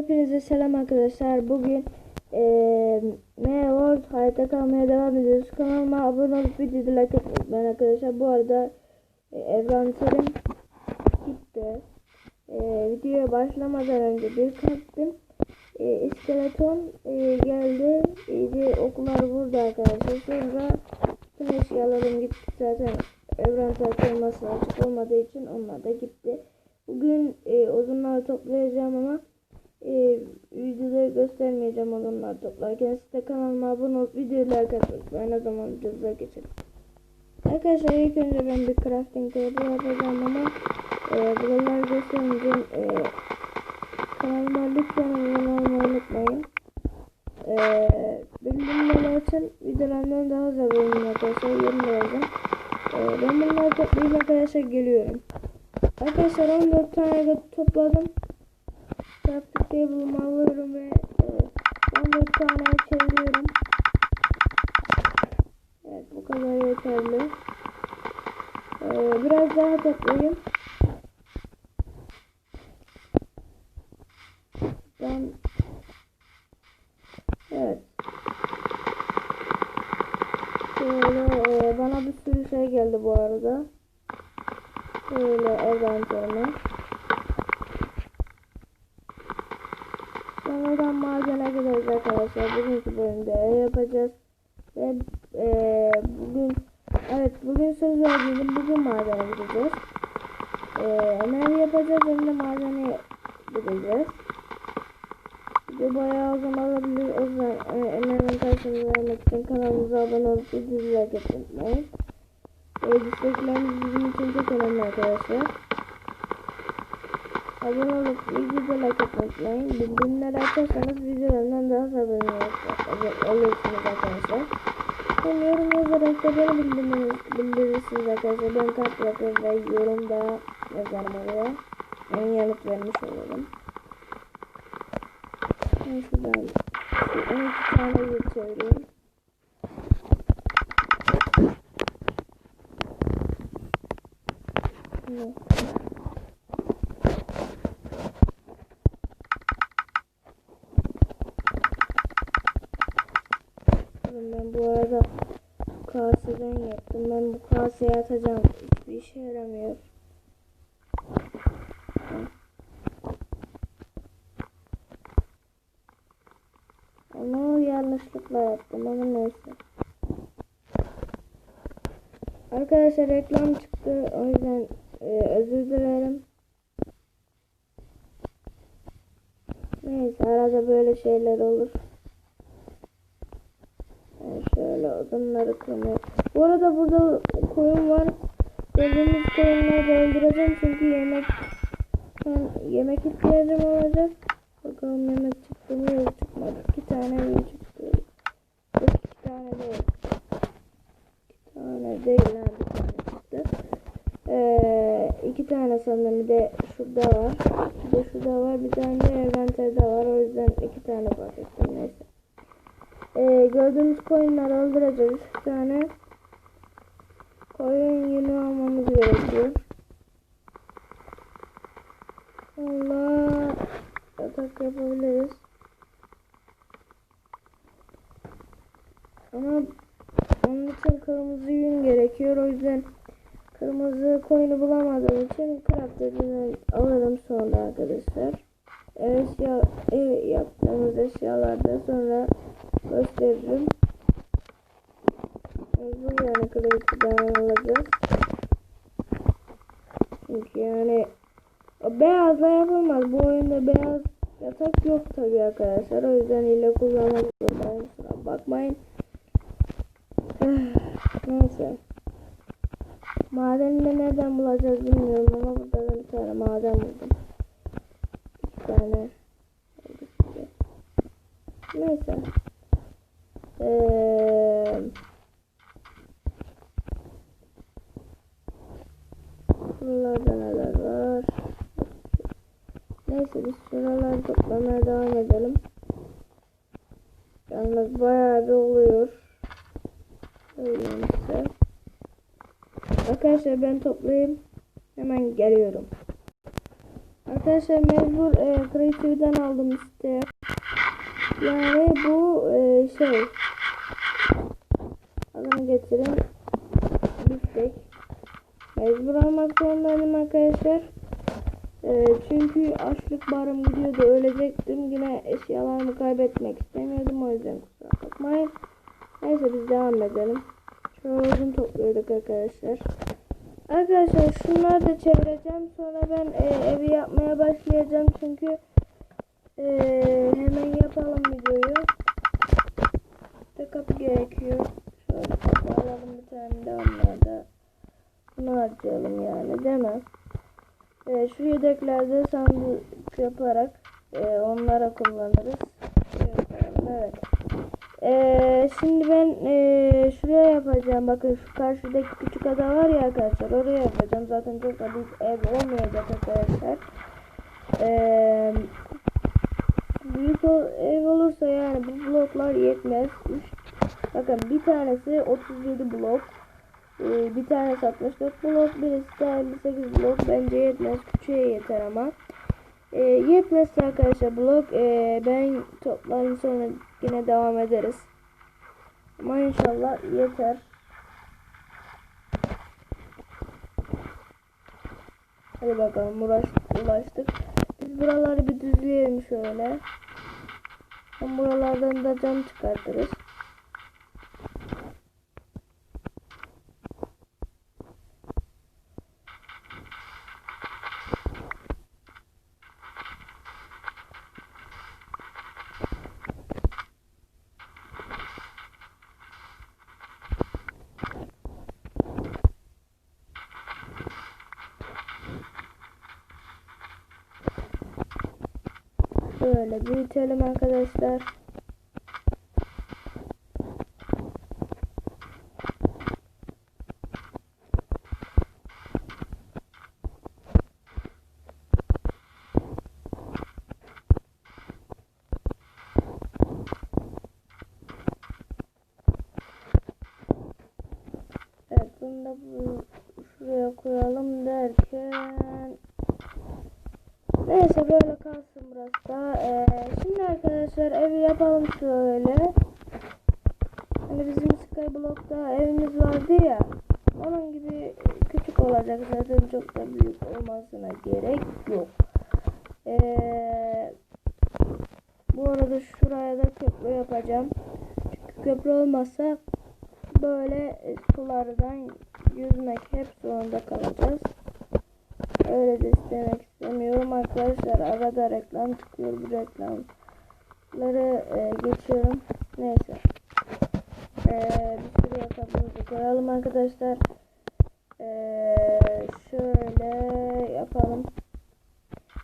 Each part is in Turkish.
Hepinize selam arkadaşlar. Bugün eee M World hayatta kalmaya devam ediyoruz. Kanalıma abone olup videoyu like unutmayın arkadaşlar. Bu arada e, evranterim gitti. E, videoya başlamadan önce bir kalktım. E, iskeleton e, geldi. İyice oklar vurdu arkadaşlar. Sonra tüm eşyalarım gitti zaten. Evrentel teması açık olmadığı için onlar da gitti. Bugün e, odunları toplayacağım ama e, videoları göstermeyeceğim odunları toplarken. Siz de kanalıma abone olup atın. Ben o zaman videomuza geçelim. Arkadaşlar ilk önce ben bir crafting table yapacağım ama e, buraları göstermeyeceğim. E, kanalıma lütfen abone olmayı unutmayın. E, bildirimleri açın. Videolarımdan daha hızlı abone arkadaşlar. Yorum vereceğim. E, ben bunları toplayayım arkadaşlar geliyorum. Arkadaşlar 14 tane topladım. Table'ımı alıyorum ve e, 14 tane çeviriyorum. Evet bu kadar yeterli. Ee, biraz daha toplayayım. Ben Evet. Şöyle e, bana bir sürü şey geldi bu arada. Şöyle evrenlerime. Sonradan madene gideriz arkadaşlar. Bugünkü bölümde yapacağız. Ve e, bugün evet bugün söz verdim. Bugün madene gideceğiz. E, ev yapacağız hem de madene gideceğiz. Video bayağı uzun olabilir. O yüzden e, emeğimin karşılığını vermek için kanalımıza abone olup videoyu like etmeyi. E, destekleriniz bizim için çok önemli arkadaşlar. Abone olup videoda like atmayı unutmayın. Bildirimleri açarsanız videolarımdan daha fazla oluyorsunuz arkadaşlar. Hem yorum yazarak da beni bildiriniz, bildirirsiniz arkadaşlar. Ben kart bırakırım ve yorum da yazarım oraya. Yani yanıt vermiş olurum. Ben şuradan 12 tane çevireyim. Evet. Oğlum Ben bu arada kaseden yaptım. Ben bu kaseye atacağım. Hiçbir işe yaramıyor. Ama yanlışlıkla yaptım ama neyse. Arkadaşlar reklam çıktı. O yüzden e, özür dilerim. Neyse arada böyle şeyler olur. Yani şöyle odunları kırmaya. Bu arada burada koyun var. Gördüğünüz koyunları da çünkü yemek ben yemek ihtiyacım olacak. Bakalım yemek çıktı mı yok çıkmadı. İki tane mi çıktı? Yok iki tane değil. İki tane değil ha bir tane çıktı. Ee, iki tane sanırım bir de şurada var. Bir de şurada var. Bir tane de envanterde var. O yüzden iki tane. Neyse. Ee, gördüğümüz koyunları öldüreceğiz. Bir tane koyun yünü almamız gerekiyor. Allah yatak yapabiliriz. Ama onun için kırmızı yün gerekiyor. O yüzden kırmızı koyunu bulamadığım için craft'ını alırım sonra arkadaşlar. Eşya, ev yaptığımız eşyalarda sonra gösteririm. Bu yani craft'dan alacağız. Çünkü yani beyazla yapılmaz. Bu oyunda beyaz yatak yok tabi arkadaşlar. O yüzden ile kullanmak zorundayım. Bakmayın. Neyse. Madeni de nereden bulacağız bilmiyorum ama burada da bir tane maden buldum. Tane. Neyse. Eee... Buralarda neler var? Neyse biz şuraları toplamaya devam edelim. Yalnız bayağı bir oluyor. Söyleyeyim size. Arkadaşlar ben toplayayım. Hemen geliyorum. Arkadaşlar mecbur e, Creative'den aldım işte. Yani bu e, şey. Adını getirin. Biftek. Mecbur almak zorundaydım arkadaşlar. E, çünkü açlık barım gidiyordu. Ölecektim. Yine eşyalarımı kaybetmek istemiyordum. O yüzden kusura bakmayın. Neyse biz devam edelim. Şöyle odun topluyorduk arkadaşlar. Arkadaşlar şunları da çevireceğim. Sonra ben e, evi yapmaya başlayacağım. Çünkü e, hemen yapalım videoyu. İşte kapı gerekiyor. Şöyle kapı alalım bir tane de onlarda. Bunu harcayalım yani değil mi? E, şu yedeklerde sandık yaparak e, onlara kullanırız. Evet. Ee, şimdi ben ee, şuraya yapacağım. Bakın şu karşıdaki ada var ya arkadaşlar. Oraya yapacağım. Zaten çok da büyük ev olmayacak arkadaşlar. Ee, büyük ev olursa yani bu bloklar yetmez. Üç, bakın bir tanesi 37 blok. Ee, bir tanesi 64 blok. Birisi de 58 blok. Bence yetmez. Küçüğe yeter ama. E, yetmezse arkadaşlar blok e, ben toplarım sonra yine devam ederiz. Ama inşallah yeter. Hadi bakalım uğraş, ulaştık. Biz buraları bir düzleyelim şöyle. Hem buralardan da cam çıkartırız. Böyle büyütelim arkadaşlar. Evet bunu da bu, şuraya koyalım derken Neyse böyle kalsın burası da. Ee, şimdi arkadaşlar evi yapalım şöyle. Hani bizim Skyblock'ta evimiz vardı ya. Onun gibi küçük olacak zaten çok da büyük olmasına gerek yok. Ee, bu arada şuraya da köprü yapacağım. Çünkü köprü olmazsa böyle e, sulardan yüzmek hep zorunda kalacağız. Öyle de istemek istemiyorum arkadaşlar. Arada reklam çıkıyor. Bu reklamları e, geçiyorum. Neyse. E, bir sürü hesabımızı koyalım arkadaşlar. E, şöyle yapalım.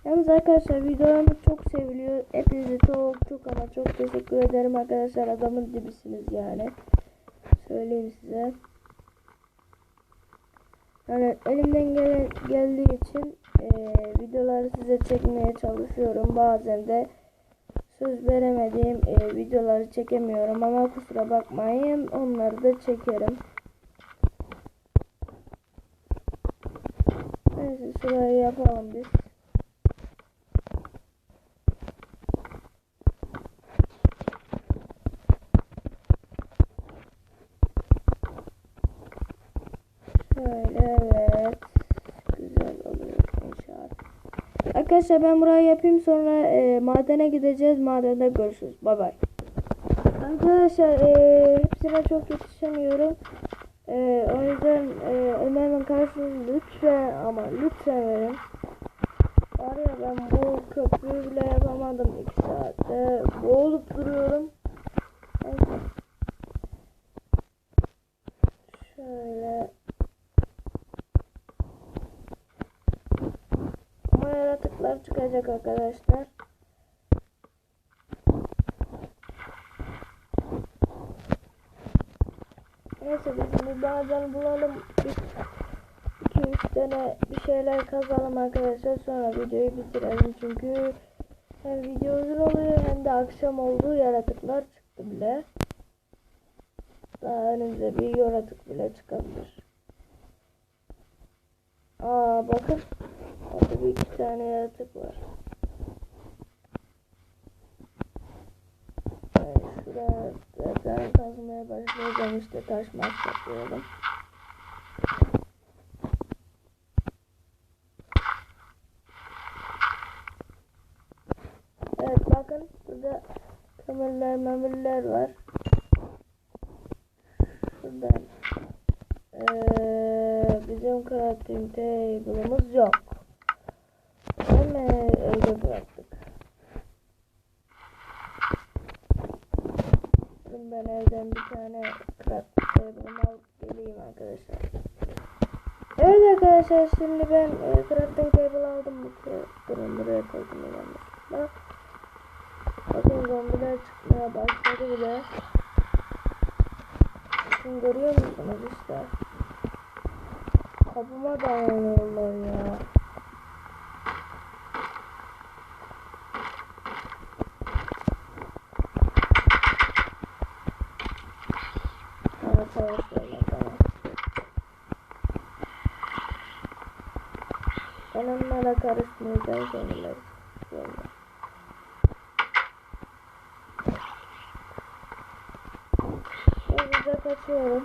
Yalnız arkadaşlar videolarımız çok seviliyor. Hepinize çok çok ama çok teşekkür ederim arkadaşlar. Adamın dibisiniz yani. Söyleyeyim size. Yani elimden gelen geldiği için e, videoları size çekmeye çalışıyorum. Bazen de söz veremediğim e, videoları çekemiyorum ama kusura bakmayın onları da çekerim. Neyse şurayı yapalım biz. Şöyle evet. Güzel oluyor inşaat. Arkadaşlar ben burayı yapayım sonra e, madene gideceğiz. Madende görüşürüz. Bay bay. Arkadaşlar e, hepsine çok yetişemiyorum. E, o yüzden e, Ömer'in karşılığını lütfen ama lütfen verin. Var ya ben bu köprüyü bile yapamadım 2 saatte. Boğulup duruyorum. Şöyle. Yaratıklar çıkacak arkadaşlar. Neyse biz bir bazen bulalım. Bir, iki üç tane bir şeyler kazalım arkadaşlar. Sonra videoyu bitirelim. Çünkü hem video uzun oluyor hem de akşam olduğu yaratıklar çıktı bile. Daha önümüze bir yaratık bile çıkabilir. Aa bakın. Orada bir iki tane yaratık var. Evet, şuraya zaten kazmaya başlayacağım işte taş maç yapıyorum. Evet bakın burada kömürler memürler var. Şuradan ee, bizim crafting table'ımız yok. Evde bıraktık. Şimdi ben evden bir tane crafting table'ımı alıp geleyim arkadaşlar. Evet arkadaşlar şimdi ben e, crafting table aldım. Bu kere buraya koydum yanlışlıkla. Bakın zombiler çıkmaya başladı bile. Bakın görüyor musunuz işte. Kapıma dayanıyorlar ya. Evet savaşıyorlar tamam. Ben zombiler. Zombiler. Hızlıca kaçıyorum.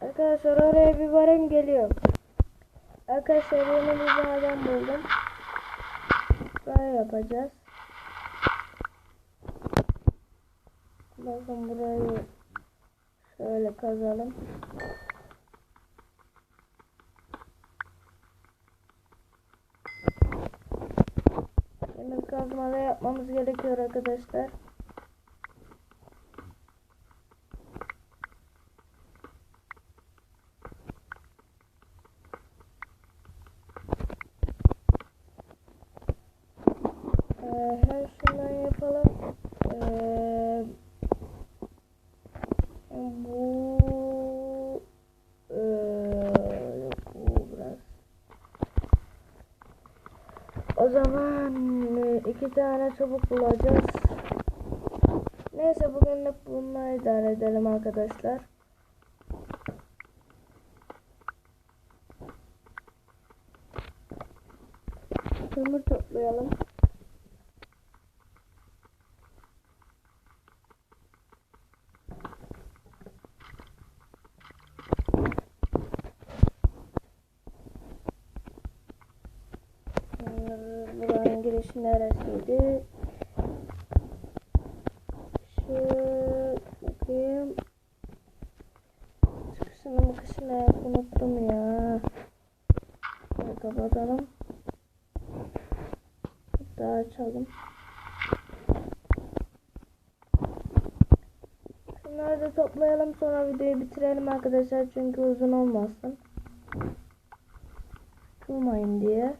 Arkadaşlar oraya bir varım geliyor. Arkadaşlar yeni bir maden buldum. Böyle yapacağız. Bakın burayı şöyle kazalım. Demir kazmada yapmamız gerekiyor arkadaşlar. Ee, hem şundan yapalım. Ee, bu ee, yok bu biraz. O zaman e, iki tane çubuk bulacağız. Neyse bugünlük bununla idare edelim arkadaşlar. Kömür toplayalım. Ee, Girişi neresiydi? Şu bakayım. Çıkışını bakışını unuttum ya. Kapatalım. Daha açalım. Şunları da toplayalım sonra videoyu bitirelim arkadaşlar çünkü uzun olmasın. Sıkılmayın diye.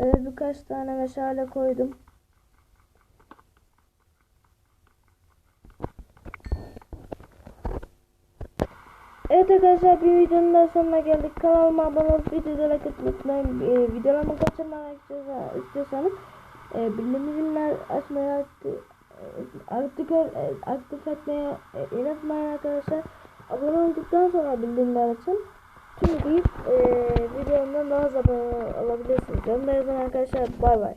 Evet birkaç tane meşale koydum. Evet arkadaşlar bir videonun daha sonuna geldik. Kanalıma abone olup videoda like atmayı unutmayın. Ee, videolarımı kaçırmamak istiyorsa- istiyorsanız e, bildirimler açmayı aktif, aktif, e, aktif etmeye e, unutmayın arkadaşlar. Abone olduktan sonra bildirimler açın. Tüm deyip e, videomdan daha abone olabilirsiniz. Yorumlarınızdan arkadaşlar bay bay.